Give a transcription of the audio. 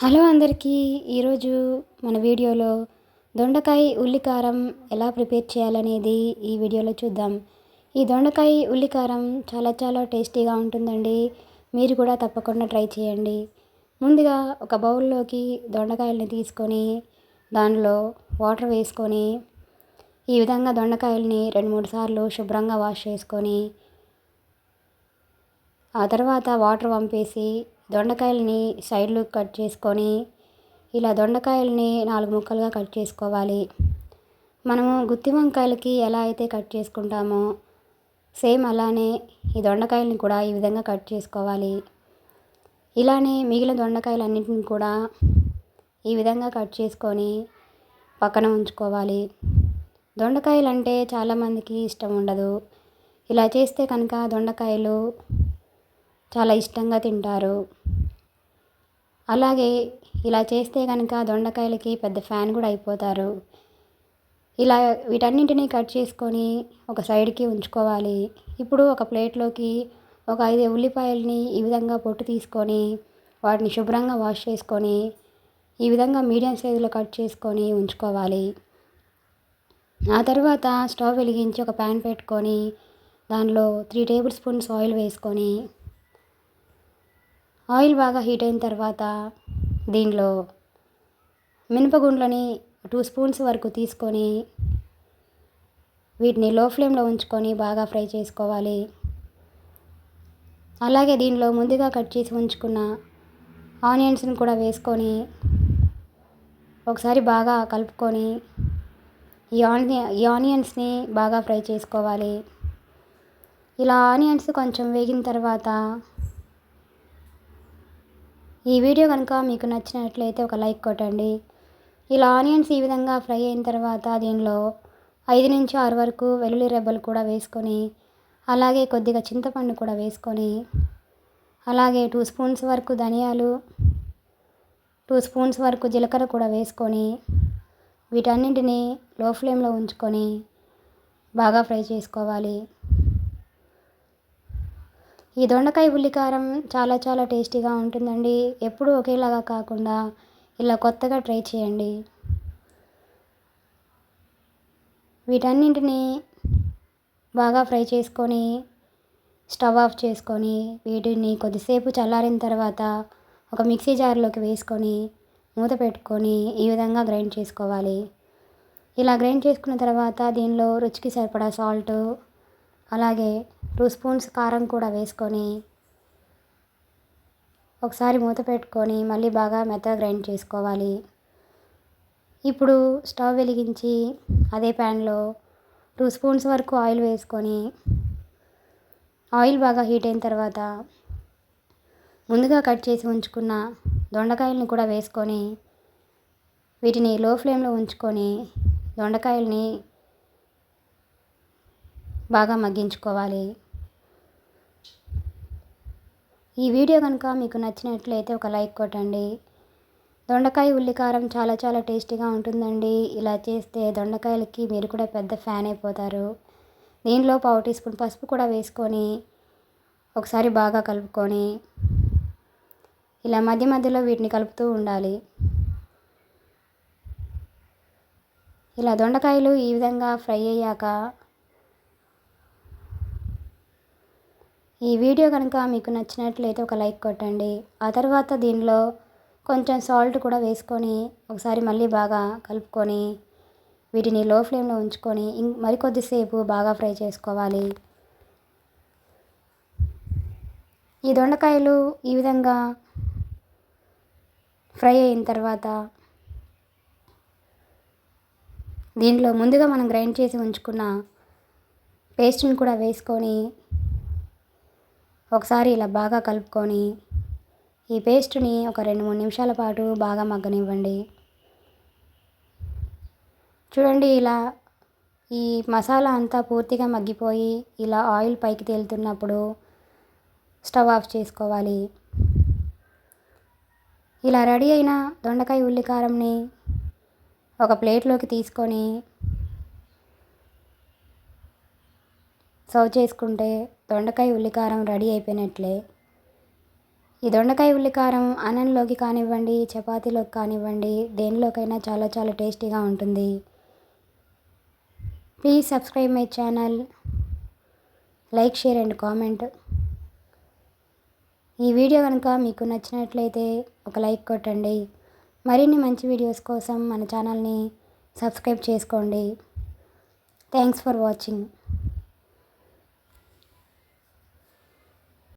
Hello అందరికీ ఈరోజు మన వీడియోలో దొండకాయ ఉల్లికారం ఎలా ప్రిపేర్ చేయాలనేది ఈ వీడియోలో చూద్దాం. ఈ దొండకాయ ఉల్లికారం చాలా చాలా టేస్టీగా ఉంటుందండి. మీరు కూడా తప్పకుండా ట్రై చేయండి. ముందుగా ఒక బౌల్లోకి దొండకాయలని తీసుకొని దానిలో వాటర్ వేసుకొని ఈ విధంగా దొండకాయలని రెండు మూడు సార్లు శుభ్రంగా వాష్ చేసుకొని ఆ తర్వాత వాటర్ పంపేసి దొండకాయలని సైడ్లు కట్ చేసుకొని ఇలా దొండకాయలని నాలుగు ముక్కలుగా కట్ చేసుకోవాలి. మనము గుత్తి వంకాయలకి ఎలా అయితే కట్ చేసుకుంటామో సేమ్ అలానే ఈ దొండకాయలని కూడా ఈ విధంగా కట్ చేసుకోవాలి. ఇలానే మిగిలిన దొండకాయలన్నింటిని కూడా ఈ విధంగా కట్ చేసుకొని పక్కన ఉంచుకోవాలి. దొండకాయలు అంటే చాలామందికి ఇష్టం ఉండదు. ఇలా చేస్తే కనుక దొండకాయలు చాలా ఇష్టంగా తింటారు. అలాగే ఇలా చేస్తే కనుక దొండకాయలకి పెద్ద ఫ్యాన్ కూడా అయిపోతారు. ఇలా వీటన్నింటినీ కట్ చేసుకొని ఒక సైడ్కి ఉంచుకోవాలి. ఇప్పుడు ఒక ప్లేట్లోకి ఒక ఐదు ఉల్లిపాయలని ఈ విధంగా పొట్టు తీసుకొని వాటిని శుభ్రంగా వాష్ చేసుకొని ఈ విధంగా మీడియం సైజులో కట్ చేసుకొని ఉంచుకోవాలి. ఆ తర్వాత స్టవ్ వెలిగించి ఒక ప్యాన్ పెట్టుకొని దానిలో త్రీ టేబుల్ స్పూన్స్ ఆయిల్ వేసుకొని ఆయిల్ బాగా హీట్ అయిన తర్వాత దీనిలో మినపగుండ్లని టూ స్పూన్స్ వరకు తీసుకొని వీటిని లో ఫ్లేమ్లో ఉంచుకొని బాగా ఫ్రై చేసుకోవాలి. అలాగే దీనిలో ముందుగా కట్ చేసి ఉంచుకున్న ఆనియన్స్ని కూడా వేసుకొని ఒకసారి బాగా కలుపుకొని ఈ ఆని ఈ ఆనియన్స్ని బాగా ఫ్రై చేసుకోవాలి. ఇలా ఆనియన్స్ కొంచెం వేగిన తర్వాత ఈ వీడియో కనుక మీకు నచ్చినట్లయితే ఒక లైక్ కొట్టండి. ఇలా ఆనియన్స్ ఈ విధంగా ఫ్రై అయిన తర్వాత దీనిలో ఐదు నుంచి ఆరు వరకు వెల్లుల్లి రెబ్బలు కూడా వేసుకొని అలాగే కొద్దిగా చింతపండు కూడా వేసుకొని అలాగే టూ స్పూన్స్ వరకు ధనియాలు టూ స్పూన్స్ వరకు జీలకర్ర కూడా వేసుకొని వీటన్నింటినీ లో ఫ్లేమ్లో ఉంచుకొని బాగా ఫ్రై చేసుకోవాలి. ఈ దొండకాయ ఉల్లికారం చాలా చాలా టేస్టీగా ఉంటుందండి. ఎప్పుడూ ఒకేలాగా కాకుండా ఇలా కొత్తగా ట్రై చేయండి. వీటన్నింటినీ బాగా ఫ్రై చేసుకొని స్టవ్ ఆఫ్ చేసుకొని వీటిని కొద్దిసేపు చల్లారిన తర్వాత ఒక మిక్సీ జార్లోకి వేసుకొని మూత పెట్టుకొని ఈ విధంగా గ్రైండ్ చేసుకోవాలి. ఇలా గ్రైండ్ చేసుకున్న తర్వాత దీనిలో రుచికి సరిపడా సాల్ట్ అలాగే టూ స్పూన్స్ కారం కూడా వేసుకొని ఒకసారి మూత పెట్టుకొని మళ్ళీ బాగా మెత్తగా గ్రైండ్ చేసుకోవాలి. ఇప్పుడు స్టవ్ వెలిగించి అదే ప్యాన్లో టూ స్పూన్స్ వరకు ఆయిల్ వేసుకొని ఆయిల్ బాగా హీట్ అయిన తర్వాత ముందుగా కట్ చేసి ఉంచుకున్న దొండకాయలను కూడా వేసుకొని వీటిని లో ఫ్లేమ్లో ఉంచుకొని దొండకాయల్ని బాగా మగ్గించుకోవాలి. ఈ వీడియో కనుక మీకు నచ్చినట్లయితే ఒక లైక్ కొట్టండి. దొండకాయ ఉల్లికారం చాలా చాలా టేస్టీగా ఉంటుందండి. ఇలా చేస్తే దొండకాయలకి మీరు కూడా పెద్ద ఫ్యాన్ అయిపోతారు. దీనిలో పావు టీ స్పూన్ పసుపు కూడా వేసుకొని ఒకసారి బాగా కలుపుకొని ఇలా మధ్య మధ్యలో వీటిని కలుపుతూ ఉండాలి. ఇలా దొండకాయలు ఈ విధంగా ఫ్రై అయ్యాక ఈ వీడియో కనుక మీకు నచ్చినట్లయితే ఒక లైక్ కొట్టండి. ఆ తర్వాత దీనిలో కొంచెం సాల్ట్ కూడా వేసుకొని ఒకసారి మళ్ళీ బాగా కలుపుకొని వీటిని లో ఫ్లేమ్లో ఉంచుకొని మరికొద్దిసేపు బాగా ఫ్రై చేసుకోవాలి. ఈ దొండకాయలు ఈ విధంగా ఫ్రై అయిన తర్వాత దీనిలో ముందుగా మనం గ్రైండ్ చేసి ఉంచుకున్న పేస్ట్ని కూడా వేసుకొని ఒకసారి ఇలా బాగా కలుపుకొని ఈ పేస్ట్ని ఒక రెండు మూడు నిమిషాల పాటు బాగా మగ్గనివ్వండి. చూడండి ఇలా ఈ మసాలా అంతా పూర్తిగా మగ్గిపోయి ఇలా ఆయిల్ పైకి తేలుతున్నప్పుడు స్టవ్ ఆఫ్ చేసుకోవాలి. ఇలా రెడీ అయిన దొండకాయ ఉల్లికారంని ఒక ప్లేట్లోకి తీసుకొని సర్వ్ చేసుకుంటే దొండకాయ ఉల్లికారం రెడీ అయిపోయినట్లే. ఈ దొండకాయ ఉల్లికారం అన్నంలోకి కానివ్వండి చపాతీలోకి కానివ్వండి దేనిలోకైనా చాలా చాలా టేస్టీగా ఉంటుంది. Please subscribe my channel. Like share and comment. ఈ వీడియో కనుక మీకు నచ్చినట్లయితే ఒక లైక్ కొట్టండి. మరిన్ని మంచి వీడియోస్ కోసం మన ఛానల్ని సబ్స్క్రైబ్ చేసుకోండి. Thanks for watching.